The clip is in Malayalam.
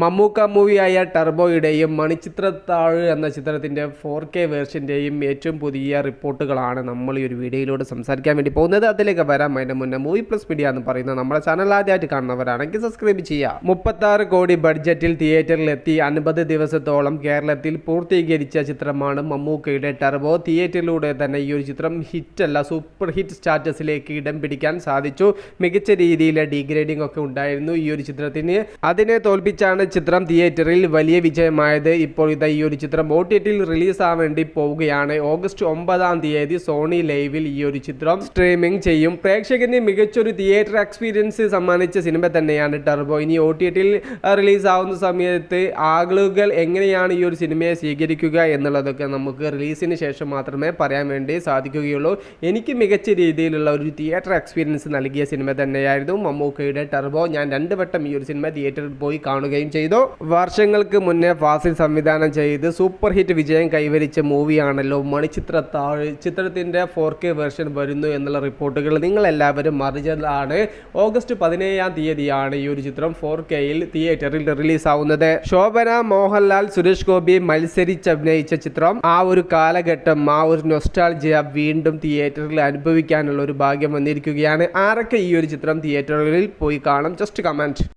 മമ്മൂക്ക മൂവിയായ ടർബോയുടെയും മണിച്ചിത്രത്താഴ് എന്ന ചിത്രത്തിന്റെ ഫോർ കെ വേർഷന്റെയും ഏറ്റവും പുതിയ റിപ്പോർട്ടുകളാണ് നമ്മൾ ഈ ഒരു വീഡിയോയിലൂടെ സംസാരിക്കാൻ വേണ്ടി പോകുന്നത്. അതിലേക്ക് വരാം. അതിന്റെ മുന്നേ മൂവി പ്ലസ് മീഡിയ എന്ന് പറയുന്ന നമ്മുടെ ചാനൽ ആദ്യമായിട്ട് കാണുന്നവരാണെങ്കിൽ സബ്സ്ക്രൈബ് ചെയ്യുക. മുപ്പത്താറ് കോടി ബഡ്ജറ്റിൽ തിയേറ്ററിലെത്തി അൻപത് ദിവസത്തോളം കേരളത്തിൽ പൂർത്തീകരിച്ച ചിത്രമാണ് മമ്മൂക്കയുടെ ടർബോ. തിയേറ്ററിലൂടെ തന്നെ ഈ ഒരു ചിത്രം ഹിറ്റല്ല സൂപ്പർ ഹിറ്റ് സ്റ്റാറ്റസിലേക്ക് ഇടം പിടിക്കാൻ സാധിച്ചു. മികച്ച രീതിയിലെ ഡീഗ്രേഡിംഗ് ഒക്കെ ഉണ്ടായിരുന്നു ഈ ഒരു ചിത്രത്തിന്. അതിനെ തോൽപ്പിച്ചാണ് ചിത്രം തിയേറ്ററിൽ വലിയ വിജയമായത് ഇപ്പോൾ ഇതാ ഈ ഒരു ചിത്രം. ഒ ടി ടിയിൽ റിലീസ് ആവാൻ വേണ്ടി പോവുകയാണ്. ഓഗസ്റ്റ് ഒമ്പതാം തീയതി സോണി ലൈവിൽ ഈ ഒരു ചിത്രം സ്ട്രീമിംഗ് ചെയ്യും. പ്രേക്ഷകന് മികച്ചൊരു തിയേറ്റർ എക്സ്പീരിയൻസ് സമ്മാനിച്ച സിനിമ തന്നെയാണ് ടർബോ. ഇനി ഒ ടി ടിയിൽ റിലീസാവുന്ന സമയത്ത് ആളുകൾ എങ്ങനെയാണ് ഈ ഒരു സിനിമയെ സ്വീകരിക്കുക എന്നുള്ളതൊക്കെ നമുക്ക് റിലീസിന് ശേഷം മാത്രമേ പറയാൻ വേണ്ടി സാധിക്കുകയുള്ളൂ. എനിക്ക് മികച്ച രീതിയിലുള്ള ഒരു തിയേറ്റർ എക്സ്പീരിയൻസ് നൽകിയ സിനിമ തന്നെയായിരുന്നു മമ്മൂക്കയുടെ ടർബോ. ഞാൻ രണ്ട് വട്ടം ഈ ഒരു സിനിമ തിയേറ്ററിൽ പോയി കാണുകയും ചെയ്തു. വർഷങ്ങൾക്ക് മുന്നേ ഫാസിൽ സംവിധാനം ചെയ്ത് സൂപ്പർ ഹിറ്റ് വിജയം കൈവരിച്ച മൂവിയാണല്ലോ മണിച്ചിത്ര താഴെ ചിത്രത്തിന്റെ ഫോർ കെ വെർഷൻ വരുന്നു എന്നുള്ള റിപ്പോർട്ടുകൾ നിങ്ങൾ എല്ലാവരും അറിഞ്ഞതാണ്. ഓഗസ്റ്റ് പതിനേഴാം തീയതിയാണ് ഈ ഒരു ചിത്രം ഫോർ കെയിൽ തിയേറ്ററിൽ റിലീസ് ആവുന്നത്. ശോഭന മോഹൻലാൽ സുരേഷ് ഗോപി മത്സരിച്ച് അഭിനയിച്ച ചിത്രം. ആ ഒരു കാലഘട്ടം ആ ഒരു നൊസ്റ്റാൾജിയ വീണ്ടും തിയേറ്ററിൽ അനുഭവിക്കാനുള്ള ഒരു ഭാഗ്യം വന്നിരിക്കുകയാണ്. ആരൊക്കെ ഈ ഒരു ചിത്രം തിയേറ്ററുകളിൽ പോയി കാണും? Just comment